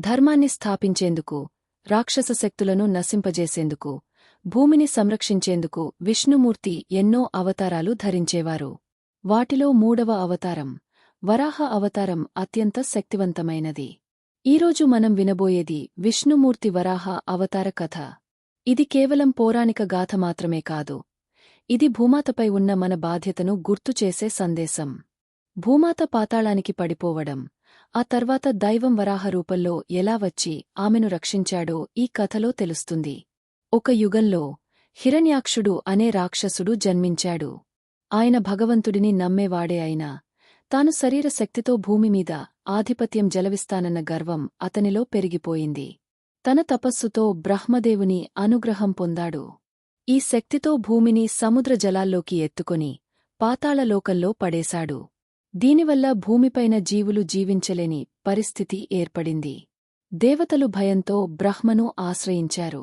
ధర్మాన్ని స్థాపించేందుకు రాక్షస శక్తులను నశింపజేసేందుకు భూమిని సంరక్షించేందుకు విష్ణుమూర్తి ఎన్నో అవతారాలు ధరించేవారు. వాటిలో మూడవ అవతారం వరాహ అవతారం అత్యంత శక్తివంతమైనది. ఈరోజు మనం వినబోయేది విష్ణుమూర్తి వరాహ అవతార కథ. ఇది కేవలం పౌరాణిక గాథ మాత్రమే కాదు. ఇది భూమాతపై ఉన్న మన బాధ్యతను గుర్తుచేసే సందేశం. భూమాత పాతాళానికి పడిపోవడం ఆ తర్వాత దైవం వరాహ రూపంలో ఎలా వచ్చి ఆమెను రక్షించాడో ఈ కథలో తెలుస్తుంది. ఒక యుగంలో హిరణ్యాక్షుడు అనే రాక్షసుడు జన్మించాడు. ఆయన భగవంతుడిని నమ్మేవాడే అయినా తాను శరీర శక్తితో భూమిమీద ఆధిపత్యం జలవిస్తానన్న గర్వం అతనిలో పెరిగిపోయింది. తన తపస్సుతో బ్రహ్మదేవుని అనుగ్రహం పొందాడు. ఈ శక్తితో భూమిని సముద్ర జలాల్లోకి ఎత్తుకొని పాతాళలోకంలో పడేశాడు. దీనివల్ల భూమిపైన జీవులు జీవించలేని పరిస్థితి ఏర్పడింది. దేవతలు భయంతో బ్రహ్మను ఆశ్రయించారు.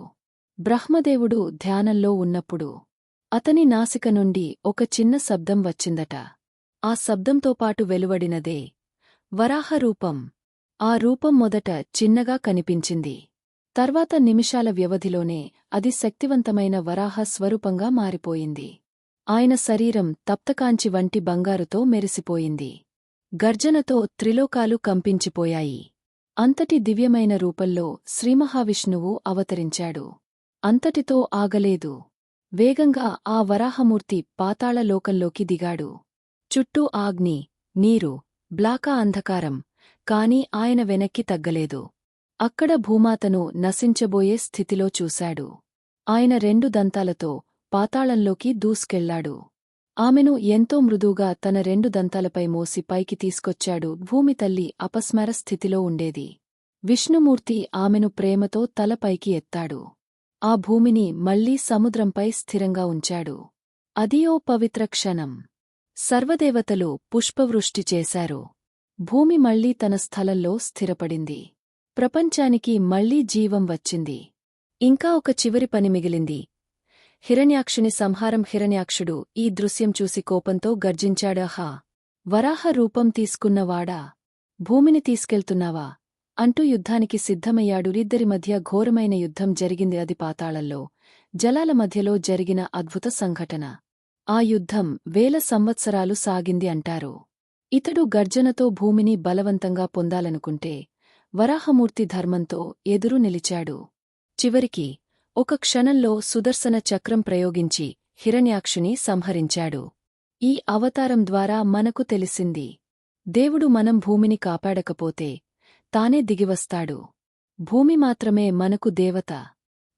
బ్రహ్మదేవుడు ధ్యానంలో ఉన్నప్పుడు అతని నాసిక నుండి ఒక చిన్న శబ్దం వచ్చిందట. ఆ శబ్దంతో పాటు వెలువడినదే వరాహరూపం ఆ రూపం మొదట చిన్నగా కనిపించింది. తర్వాత నిమిషాల వ్యవధిలోనే అది శక్తివంతమైన వరాహ స్వరూపంగా మారిపోయింది. ఆయన శరీరం తప్తకాంచి వంటి బంగారుతో మెరిసిపోయింది. గర్జనతో త్రిలోకాలు కంపించిపోయాయి. అంతటి దివ్యమైన రూపంలో శ్రీమహావిష్ణువు అవతరించాడు. అంతటితో ఆగలేదు. వేగంగా ఆ వరాహమూర్తి పాతాళలోకంలోకి దిగాడు. చుట్టూ ఆగ్ని నీరు బ్లాకా అంధకారం కాని ఆయన వెనక్కి తగ్గలేదు. అక్కడ భూమాతను నశించబోయే స్థితిలో చూశాడు. ఆయన రెండు దంతాలతో పాతాళంలోకి దూసుకెళ్ళాడు. ఆమెను ఎంతో మృదువుగా తన రెండు దంతాలపై మోసి పైకి తీసుకొచ్చాడు. భూమి తల్లి అపస్మర స్థితిలో ఉండేది. విష్ణుమూర్తి ఆమెను ప్రేమతో తలపైకి ఎత్తాడు. ఆ భూమిని మళ్ళీ సముద్రంపై స్థిరంగా ఉంచాడు. అది ఓ పవిత్ర క్షణం. సర్వదేవతలు పుష్పవృష్టి చేశారు. భూమి మళ్ళీ తన స్థలంలో స్థిరపడింది. ప్రపంచానికి మళ్ళీ జీవం వచ్చింది. ఇంకా ఒక చివరి పని మిగిలింది. హిరణ్యాక్షుని సంహారం హిరణ్యాక్షుడు ఈ దృశ్యం చూసి కోపంతో గర్జించాడహా వరాహ రూపం తీసుకున్నవాడా భూమిని తీసుకెళ్తున్నావా అంటూ యుద్ధానికి సిద్ధమయ్యాడు. ఇద్దరి మధ్య ఘోరమైన యుద్ధం జరిగింది అది పాతాళంలో. జలాల మధ్యలో జరిగిన అద్భుత సంఘటన. ఆ యుద్ధం వేల సంవత్సరాలు సాగింది అంటారు. ఇతడు గర్జనతో భూమిని బలవంతంగా పొందాలనుకుంటే వరాహమూర్తి ధర్మంతో ఎదురు నిలిచాడు. చివరికి ఒక క్షణంలో సుదర్శన చక్రం ప్రయోగించి హిరణ్యాక్షుని సంహరించాడు. ఈ అవతారం ద్వారా మనకు తెలిసింది దేవుడు మనం భూమిని కాపాడకపోతే తానే దిగివస్తాడు. భూమి మాత్రమే మనకు దేవత.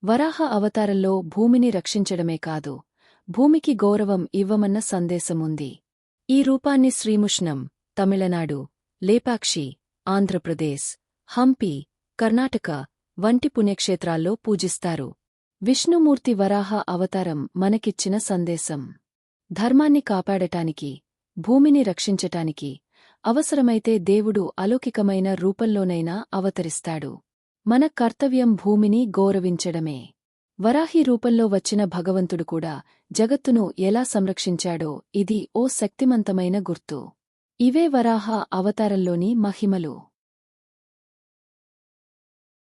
వరాహ అవతారంలో భూమిని రక్షించడమే కాదు భూమికి గౌరవం ఇవ్వమన్న సందేశముంది. ఈ రూపాన్ని శ్రీముష్ణం తమిళనాడు లేపాక్షి ఆంధ్రప్రదేశ్ హంపి కర్ణాటక వంటి పుణ్యక్షేత్రాల్లో పూజిస్తారు. విష్ణుమూర్తి వరాహ అవతారం మనకిచ్చిన సందేశం. ధర్మాన్ని కాపాడటానికి భూమిని రక్షించటానికి అవసరమైతే దేవుడు అలౌకికమైన రూపంలోనైనా అవతరిస్తాడు. మన కర్తవ్యం భూమిని గౌరవించడమే. వరాహి రూపంలో వచ్చిన భగవంతుడు కూడా జగత్తును ఎలా సంరక్షించాడో ఇది ఓ శక్తిమంతమైన గుర్తు. ఇవే వరాహ అవతారంలోని మహిమలు.